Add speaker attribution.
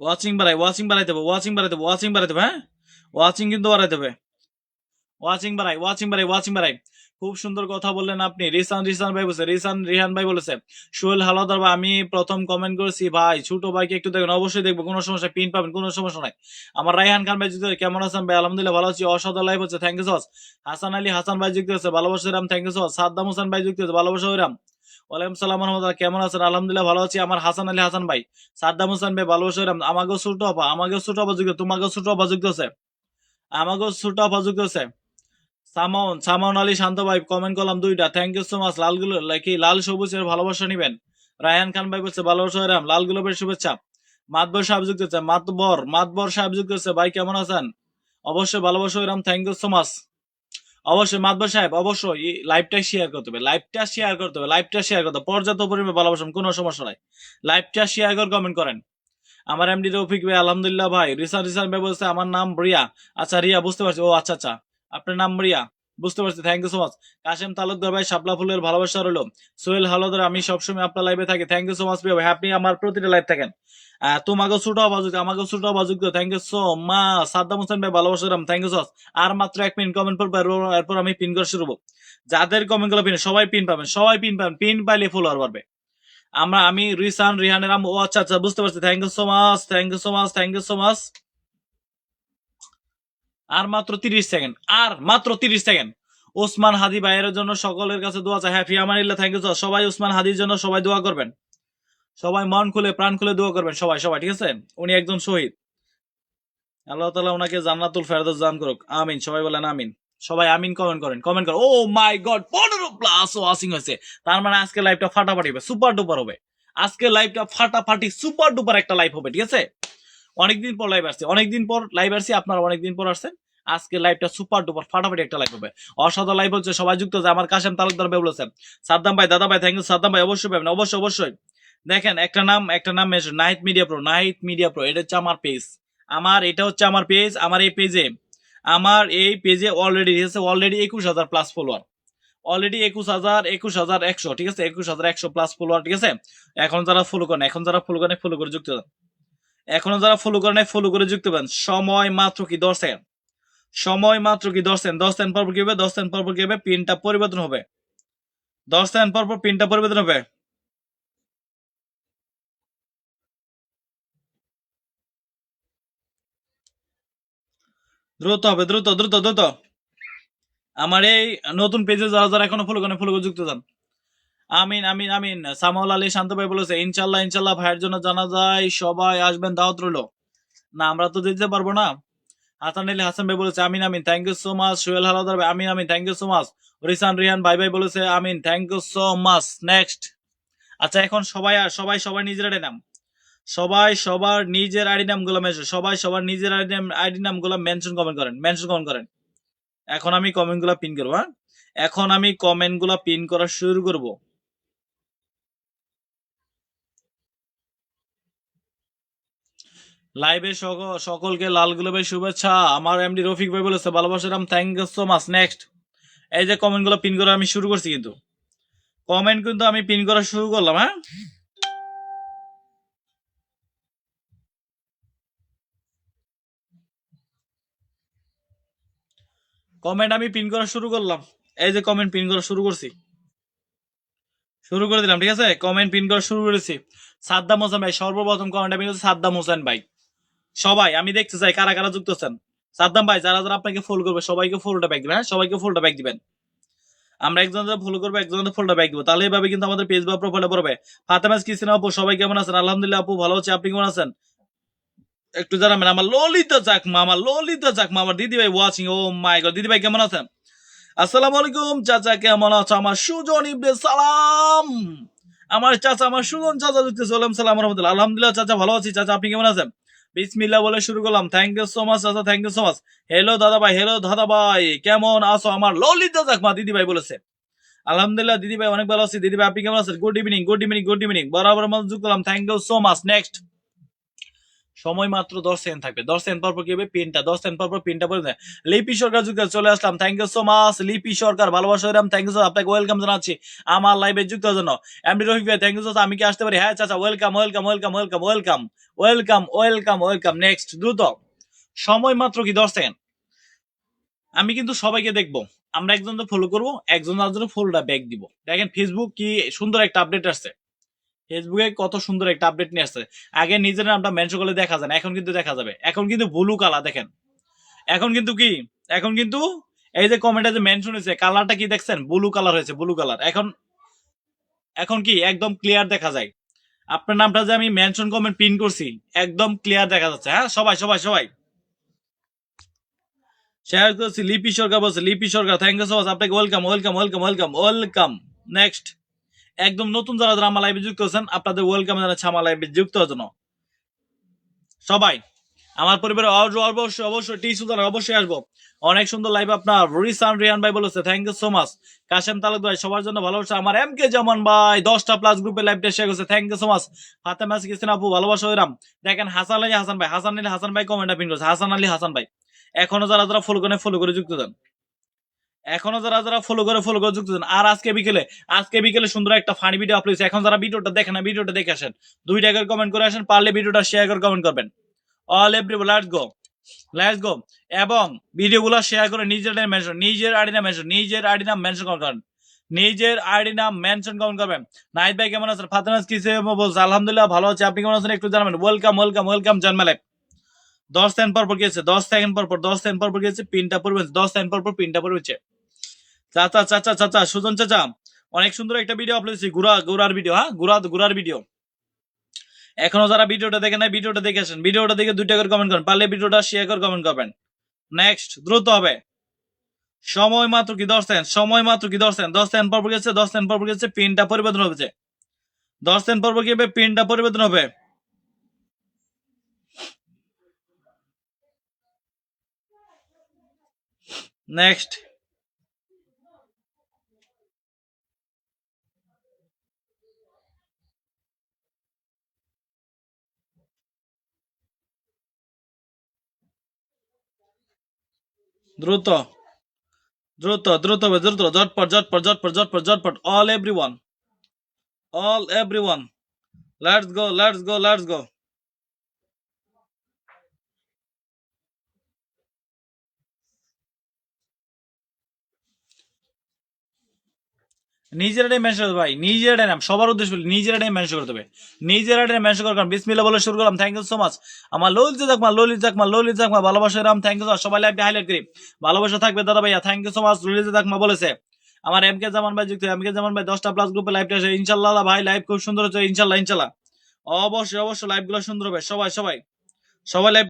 Speaker 1: Watching বাড়াই watching বাড়াইতে হবে ওয়াচিং বাড়াইতে হবে ওয়াচিং বাড়াইতে হবে হ্যাঁ? ওয়াচিং কিন্তু বাড়াইতে হবে ওয়াচিং বাড়াই ওয়াচিং বাড়াই ওয়াচিং বাড়াই খুব সুন্দর কথা বললেন আপনি। রিসান রিসান ভাই বলছে, রিসান, রিহান ভাই বলেছে, সোহেল হালাদার ভাই, আমি প্রথম কমেন্ট করেছি, ভাই, ছোট ভাইকে একটু দেখবেন অবশ্যই দেখব, কোনো সমস্যা পিন পাবেন, কোনো সমস্যা নাই। আমার রাইহান খান ভাই যুক্ত কেমন আছেন ভাই? আলহামদুলিল্লাহ ভালো আছি, অসাধারণ লাইভ হচ্ছে থ্যাংক ইউ সস হাসান আলী, হাসান ভাই যুক্ত হয়েছে, ভালোবাসা রাম থ্যাংক ইউ সস সাদ্দাম হোসেন ভাই যুক্ত হয়েছে, ভালোবাসা রাম ওয়ালাইকুম সালাম কেমন আছেন? আলহামদুলিল্লাহ ভালো আছি। আমার হাসান আলী হাসান ভাই, সাদ্দাম হোসেন ভাই ভালোবাসা আমাকেও ছোট আপা আমাকেও ছোট তোমাকেও ছোট আছে। আমাকেও ছোট আছে। আলী শান্ত ভাই কমেন্ট করলাম দুইটা। থ্যাংক ইউ সো মাচ লালগুলো কি লাল সবুজের ভালোবাসা নিবেন? রায়ান খান ভাই বলছে ভালোবাসা রাম লাল গোলাপের শুভেচ্ছা। মাতবর সাহেব যুক্ত হচ্ছে মাতবর মাতবর সাহেব যুক্ত হচ্ছে ভাই, কেমন আছেন? অবশ্যই ভালোবাসা রাম থ্যাংক ইউ সো মাচ অবশ্যই মাদব সাহেব, অবশ্যই লাইভটা শেয়ার করতে হবে। লাইভটা শেয়ার করতে হবে লাইভটা শেয়ার করতে পর্যাপ্ত পরিমাণে ভালোবাসেন কোনো সমস্যা নাই। লাইভটা শেয়ার করে কমেন্ট করেন। আমার এমডি রফিক ভাই, আলহামদুলিল্লাহ ভাই রিসার্চ রিসার্চ বলছে আমার নাম রিয়া। আচ্ছা রিয়া, বুঝতে পারছি। ও আচ্ছা আচ্ছা। আপনার নাম রিয়া? বুঝতে পারছি thank you so much Kashem Talukdar ভাই শাপলা ফুলের ভালোবাসা রইল। সোহেল হালদার আমি সবসময় আপনার লাইভে থাকি। থ্যাংক ইউ সো মাচ প্রিয় ভাই। আপনি আমার প্রতিটা লাইভ থাকেন। আহ, তোমাকেও ছোট অবাযুক্ত আমাকেও ছোট অবাযুক্ত থ্যাংক ইউ সো মা সাদ্দাম হোসেন ভাই ভালোবাসা রাম থ্যাংক ইউ সো আর মাত্র এক মিনিট কমেন্ট করব এরপর- আমি পিন করা শুরু যাদের কমেন্টগুলো পিন সবাই পিন পাবেন সবাই পিন পাবেন। পিন পাইলে ফলোয়ার বাড়বে। আমরা আমি রিসান রিহানের আম ও আচ্ছা আচ্ছা বুঝতে পারছি। Thank you so much thank you so much thank you so much আর মাত্র তিরিশ সেকেন্ড, আর মাত্র তিরিশ সেকেন্ড। ওসমান হাদি ভাইয়ের জন্য সকলের কাছে দোয়া চাই। হ্যাপি আমানিল্লাহ থ্যাংক ইউ সবাই ওসমান হাদির জন্য সবাই দোয়া করবেন। সবাই মন খুলে, প্রাণ খুলে দোয়া করবেন। সবাই সবাই, ঠিক আছে? উনি একজন শহীদ। আল্লাহ তালা ওনাকে জান্নাতুল ফেরদৌস দান করুক। আমিন। সবাই বলেন আমিন। সবাই আমিন কমেন্ট করেন কমেন্ট করেন। ও মাই গড পনেরো প্লাস ওয়াচিং হয়েছে। তার মানে আজকে লাইভটা ফাটাফাটি হবে সুপার ডুপার হবে। আজকে লাইভটা ফাটাফাটি সুপার ডুপার একটা লাইভ হবে, ঠিক আছে? অনেকদিন পর লাইভ আসছে। অনেকদিন পর লাইভ আসছি, আপনারা অনেকদিন পর আসছেন। আজকে লাইভটা সুপার ডুপার ফাটাফাটি একটা লাইভ হবে। অসাধারণ লাইভ হচ্ছে, সবাই যুক্ত আছে আমার কাশেম তালুকদার ভাই বলেছেন সাদ্দাম ভাই, দাদা ভাই থ্যাংক ইউ সাদ্দাম ভাই, অবশ্যই পাবেন, অবশ্যই অবশ্যই। দেখেন, একটা নাম একটা নাম Night Media Pro Night Media Pro এটা হচ্ছে আমার পেজ আমার, এটা হচ্ছে আমার পেজ আমার এই পেজে আমার এই পেজে অলরেডি আছে অলরেডি একুশ হাজার প্লাস ফলোয়ার অলরেডি একুশ হাজার একুশ হাজার একশো, ঠিক আছে? একুশ হাজার একশো প্লাস ফলোয়ার ঠিক আছে? এখন যারা ফলো করেন, এখন যারা ফলো করেন ফলো করে যুক্ত এখনও যারা ফলো করেন ফলো করে যুক্ত হবেন। সময় মাত্র কি দশ সেকেন্ড? সময় মাত্র কি দশ সেকেন্ড? দশ সেকেন্ড পর পর কি হবে? দশ সেকেন্ড পর পর কি হবে? পিনটা পরিবর্তন হবে। দশ সেকেন্ড পর পর পিনটা পরিবর্তন হবে। দ্রুত হবে, দ্রুত দ্রুত দ্রুত। আমার এই নতুন পেজে যারা যারা এখনও ফলো করেন ফলো করে যুক্ত যান। আমিন আমিন আমিন সামাউল আলী শান্ত ভাই বলেছে ইনশাল্লাহ ইনশাল্লাহ ভাইয়ের জন্য জানা যায় সবাই আসবেন দাওয়াত রইল। না, আমরা তো দিতে পারব না। হাসান আলী হাসান ভাই বলেছে, আমিন আমিন thank you so much Sohel Haldar ভাই, আমিন আমিন thank you so much Risan Rihan ভাই ভাই বলেছে, আমিন thank you so much next আচ্ছা এখন সবাই সবাই সবাই নিজের আইডি নাম। সবাই, সবার নিজের আইডি নামগুলো মেনশন সবাই, সবার নিজের আইডি নাম আইডি নামগুলো মেনশন কমেন্ট করেন মেনশন কমেন্ট করেন। এখন আমি কমেন্টগুলা পিন করব হ্যাঁ? এখন আমি কমেন্টগুলা পিন করা শুরু করব। লাইভে সকলকে লাল গোলাপের শুভেচ্ছা। আমার এমডি রফিক ভাই বলেছে ভালোবাসারাম thank you so much next এই যে কমেন্টগুলো পিন করা আমি শুরু করছি কিন্তু। কমেন্ট কিন্তু আমি পিন করা শুরু করলাম হ্যাঁ? কমেন্ট আমি পিন করা শুরু করলাম। এই যে কমেন্ট পিন করা শুরু করছি। শুরু করে দিলাম, ঠিক আছে? কমেন্ট পিন করা শুরু করেছি। সাদ্দাম হোসেন ভাই, সর্বপ্রথম কমেন্ট আমি সাদ্দাম হোসেন ভাই। সবাই, আমি দেখতে চাই কারা কারা যুক্ত আছেন। সাদ্দাম ভাই, যারা যারা আপনাকে ফলো করবে, সবাইকে ফোলটা ব্যাক দিবেন হ্যাঁ? সবাইকে ফোলটা ব্যাক দিবেন। আমরা একজন ফলো করব একজন ফোলটা ব্যাক দিব। তাহলে এভাবে কিন্তু আমাদের পেজ বা প্রোফাইলে পড়বে। ফাতেমাস কিসিনা আপু, সবাই কেমন আছেন? আলহামদুলিল্লাহ আপু, ভালো আছে। আপনি কেমন আছেন? একটু জানাবেন, আমার ললিতা মামা ললিতা যাক মামার দিদি ভাই ওয়াচিং ও মাই গড দিদি ভাই কেমন আছেন? আসসালামু আলাইকুম, চাচা কেমন আছো? আমার সুজন ইবনে সালাম। আমার চাচা, আমার সুজন চাচা যুক্ত সালাম সালাম রহমতুল্লাহ। আলহামদুলিল্লাহ, চাচা ভালো আছি। চাচা, আপনি কেমন আছেন? বিসমিল্লাহ বলে শুরু করলাম। থ্যাংক ইউ সো মাচ দাদা thank you so much hello দাদা ভাই হ্যালো দাদা ভাই। কেমন আছো আমার? ললিত দাদা মা দিদি ভাই বলেছে। আলহামদুলিল্লাহ, দিদি ভাই, অনেক ভালো আছি। দিদি ভাই, আপনি কেমন আছেন? Good evening good evening good evening বরাবর মতো যুক্ত করলাম thank you so much next সময় মাত্র দশ সেকেন্ড থাকবে। দশ সেকেন্ড পর পর কি হবে? পিনটা দশ সেকেন্ড পর পর পিনটা দেয় লিপি সরকার যুক্ত চলে আসলাম। Thank you so much Lipi Sarkar. ভালোবাসা থ্যাংক ইউ সো আপনাকে ওয়েলকাম জানাচ্ছি আমার লাইভে যুক্ত জন্য। এমডি রফিক ভাই থ্যাংক ইউ সো আমি কি আসতে পারি? হ্যাঁ চাচা welcome welcome welcome welcome welcome welcome welcome welcome next দ্রুত। সময় মাত্র কি? দশ সেকেন্ড। আমি কিন্তু সবাইকে দেখব। আমরা একজন তো ফলো করব, একজন আরেকজন ফলোটা ব্যাক দিব। দেখেন ফেসবুক কি সুন্দর একটা আপডেট আসছে। ফেসবুকে কত সুন্দর একটা আপডেট নিয়ে আসছে। আগে নিজের নামটা মেনশন করলে দেখা যায় না, এখন কিন্তু দেখা যাবে। এখন কিন্তু ব্লু কালার দেখেন। এখন কিন্তু কি? এখন কিন্তু এই যে কমেন্টে যে মেনশন হয়েছে কালারটা কি দেখছেন? ব্লু কালার হয়েছে ব্লু কালার এখন এখন কি? একদম ক্লিয়ার দেখা যায়। আপনার নামটা যে আমি মেনশন কমেন্ট পিন করছি, একদম ক্লিয়ার দেখা যাচ্ছে। হ্যাঁ? সবাই সবাই সবাই। শেয়ার করছি, লিপি সরকার বলছে, Lipi Sarkar thank you so much আপনাকে welcome welcome welcome welcome welcome next একদম নতুন যারা যারা আমার লাইভে যুক্ত হচ্ছেন আপনাদের ওয়েলকাম জানাচ্ছি আমার লাইভে যুক্ত হওয়ার জন্য। সবাই, আমার পরিবারে অবশ্যই অবশ্যই টি সুদান অবশ্যই আসব। অনেক সুন্দর লাইভ আপনার রিসান রিয়ান ভাই বলেছে thank you so much Kashem Taluk ভাই, সবার জন্য ভালোবাসা আমার এম কে জামান ভাই, দশটা প্লাস গ্রুপে লাইভটা শেয়ার করছে। Thank you so much Fatema Kisen আপু, ভালোবাসা হইরাম। দেখেন হাসান আলী, হাসান ভাই। হাসান আলী, হাসান ভাই কমেন্টটা পিন করছে। হাসান আলী, হাসান ভাই। এখনও যারা যারা ফলো করে ফলো করে যুক্ত দেন এখনও যারা যারা ফলো করে ফলো করে যুক্ত আর আজকে বিকেলে আজকে বিকেলে সুন্দর একটা ফানি ভিডিও আপলোড হয়েছে। এখন যারা ভিডিওটা দেখেন না, ভিডিওটা দেখে আসেন। দুই টাকার কমেন্ট করে আসেন, পারলে ভিডিওটা শেয়ার করে কমেন্ট করবেন। All every let's go let's go এবং ভিডিওগুলো শেয়ার করে নিজের নাম মেনশন নিজের আইডি নাম মেনশন নিজের আইডি নাম মেনশন করবেন নিজের আইডি নাম মেনশন কমেন্ট করবেন। নাইট ভাই কেমন আছেন? ফাতেমাস কিসে বলছে আলহামদুলিল্লাহ ভালো আছে। আপনি কেমন আছেন? একটু জানাবেন। ওয়েলকাম ওয়েলকাম ওয়েলকাম জন্মালে দশ সেকেন্ড পর পর গিয়েছে, দশ সেকেন্ড পর পর, দশ সেকেন্ড পর পর গিয়েছে, পিনটা পড়বে দশ সেকেন্ড পর পর পিনটা পড়বে চাচা চাচা চাচা, সুজন চাচা, অনেক সুন্দর একটা ভিডিও আপলোড দিচ্ছি গুড়া, গুড়ার ভিডিও হ্যাঁ? গুড়া, গুড়ার ভিডিও এখনও যারা ভিডিওটা দেখে নাই ভিডিওটা দেখে আসেন। ভিডিওটা দেখে দুইটা করে কমেন্ট করেন। পারলে ভিডিওটা শেয়ার করে কমেন্ট করবেন। নেক্সট দ্রুত হবে। সময় মাত্র কি? দশ সেকেন্ড। সময় মাত্র কি? দশ সেকেন্ড। দশ সেকেন্ড পর গেছে, দশ সেকেন্ড পর গেছে পিনটা পরিবর্তন হবে দশ সেকেন্ড পর কি পিনটা পরিবর্তন হবে। নেক্সট দ্রুত দ্রুত দ্রুত দ্রুত জটপট জটপট জটপট জটপট জটপট all everyone all everyone let's go let's go let's go নিজের আইডি মেনশন করতে ভাই নিজের আইডি নাম সবার উদ্দেশ্য বলি নিজের আইডি মেনশন করতে হবে নিজের আইডি মেনশন করার কারণ। বিসমিল্লাহ বলে শুরু করলাম। থ্যাংক ইউ সো মাচ আমার ললিত জাকমা ললিত জাকমা ললিত জাকমা, ভালোবাসা রাম থ্যাংক ইউ সো সবাই লাইভটা হাইলাইট করি। ভালোবাসা থাকবে দাদা ভাইয়া। Thank you so much Lalit Jakma বলেছে। আমার এম কে জামান ভাই যুক্ত। এম কে জামান ভাই দশটা প্লাস গ্রুপে লাইভটা আছে ইনশাল্লাহ ভাই লাইভ খুব সুন্দর হচ্ছে ইনশাল্লাহ ইনশাল্লাহ। অবশ্যই অবশ্যই লাইভগুলো সুন্দর হবে। সবাই সবাই। সবাই লাইভ